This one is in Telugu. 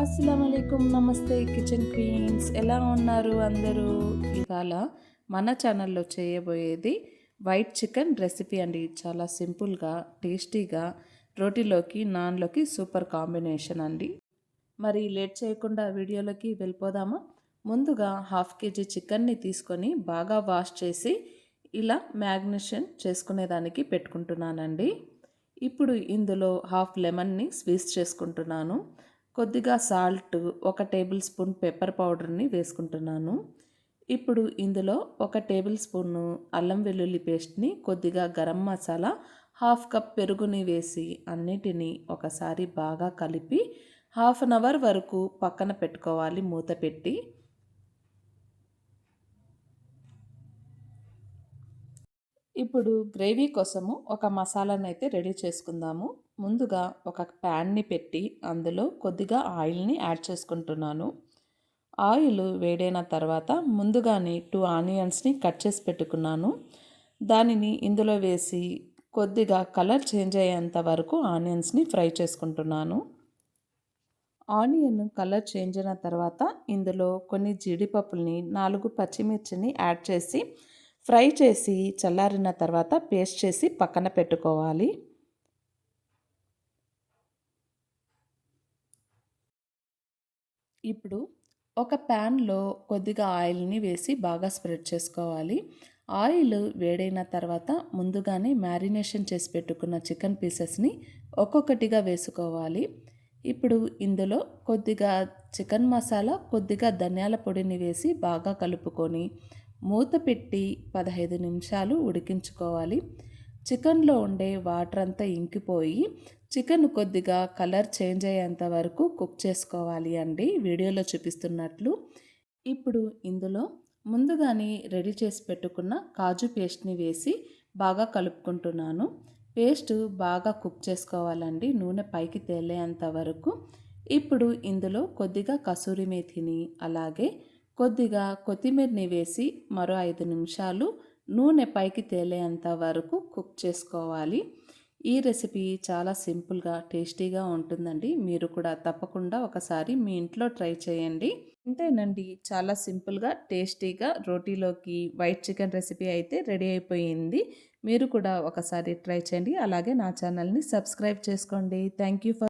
అస్సలం అయికం నమస్తే కిచెన్ క్వీన్స్. ఎలా ఉన్నారు అందరూ? ఇవాళ మన ఛానల్లో చేయబోయేది వైట్ చికెన్ రెసిపీ అండి. చాలా సింపుల్గా టేస్టీగా రోటీలోకి నాన్లోకి సూపర్ కాంబినేషన్ అండి. మరి లేట్ చేయకుండా వీడియోలోకి వెళ్ళిపోదామా? ముందుగా హాఫ్ కేజీ చికెన్ని తీసుకొని బాగా వాష్ చేసి ఇలా మ్యాగ్నేషన్ చేసుకునేదానికి పెట్టుకుంటున్నానండి. ఇప్పుడు ఇందులో హాఫ్ లెమన్ని స్వీస్ చేసుకుంటున్నాను. కొద్దిగా సాల్ట్ ఒక టేబుల్ స్పూన్ పెప్పర్ పౌడర్ని వేసుకుంటున్నాను. ఇప్పుడు ఇందులో ఒక టేబుల్ స్పూన్ను అల్లం వెల్లుల్లి పేస్ట్ని కొద్దిగా గరం మసాలా హాఫ్ కప్ పెరుగుని వేసి అన్నిటినీ ఒకసారి బాగా కలిపి హాఫ్ అన్ అవర్ వరకు పక్కన పెట్టుకోవాలి మూత పెట్టి. ఇప్పుడు గ్రేవీ కోసము ఒక మసాలాను అయితే రెడీ చేసుకుందాము. ముందుగా ఒక ప్యాన్ని పెట్టి అందులో కొద్దిగా ఆయిల్ని యాడ్ చేసుకుంటున్నాను. ఆయిల్ వేడైన తర్వాత ముందుగానే టూ ఆనియన్స్ని కట్ చేసి పెట్టుకున్నాను. దానిని ఇందులో వేసి కొద్దిగా కలర్ చేంజ్ అయ్యేంత వరకు ఆనియన్స్ని ఫ్రై చేసుకుంటున్నాను. ఆనియన్ కలర్ చేంజ్ అయిన తర్వాత ఇందులో కొన్ని జీడిపప్పుల్ని నాలుగు పచ్చిమిర్చిని యాడ్ చేసి ఫ్రై చేసి చల్లారిన తర్వాత పేస్ట్ చేసి పక్కన పెట్టుకోవాలి. ఇప్పుడు ఒక ప్యాన్లో కొద్దిగా ఆయిల్ని వేసి బాగా స్ప్రెడ్ చేసుకోవాలి. ఆయిల్ వేడైన తర్వాత ముందుగానే మ్యారినేషన్ చేసి పెట్టుకున్న చికెన్ పీసెస్ని ఒక్కొక్కటిగా వేసుకోవాలి. ఇప్పుడు ఇందులో కొద్దిగా చికెన్ మసాలా కొద్దిగా ధనియాల పొడిని వేసి బాగా కలుపుకొని మూత పెట్టి పదహైదు నిమిషాలు ఉడికించుకోవాలి. చికెన్లో ఉండే వాటర్ అంతా ఇంకిపోయి చికెన్ కొద్దిగా కలర్ చేంజ్ అయ్యేంత వరకు కుక్ చేసుకోవాలి అండి. వీడియోలో చూపిస్తున్నట్లు. ఇప్పుడు ఇందులో ముందుగానే రెడీ చేసి పెట్టుకున్న కాజు పేస్ట్ని వేసి బాగా కలుపుకుంటున్నాను. పేస్ట్ బాగా కుక్ చేసుకోవాలండి. నూనె పైకి తేలేంత వరకు. ఇప్పుడు ఇందులో కొద్దిగా కసూరి మేథిని అలాగే కొద్దిగా కొత్తిమీరని వేసి మరో ఐదు నిమిషాలు నూనె పైకి తేలేంత వరకు కుక్ చేసుకోవాలి. ఈ రెసిపీ చాలా సింపుల్గా టేస్టీగా ఉంటుందండి. మీరు కూడా తప్పకుండా ఒకసారి మీ ఇంట్లో ట్రై చేయండి. అంతేనండి చాలా సింపుల్గా టేస్టీగా రోటీలోకి వైట్ చికెన్ రెసిపీ అయితే రెడీ అయిపోయింది. మీరు కూడా ఒకసారి ట్రై చేయండి. అలాగే నా ఛానల్ని సబ్స్క్రైబ్ చేసుకోండి. Thank you for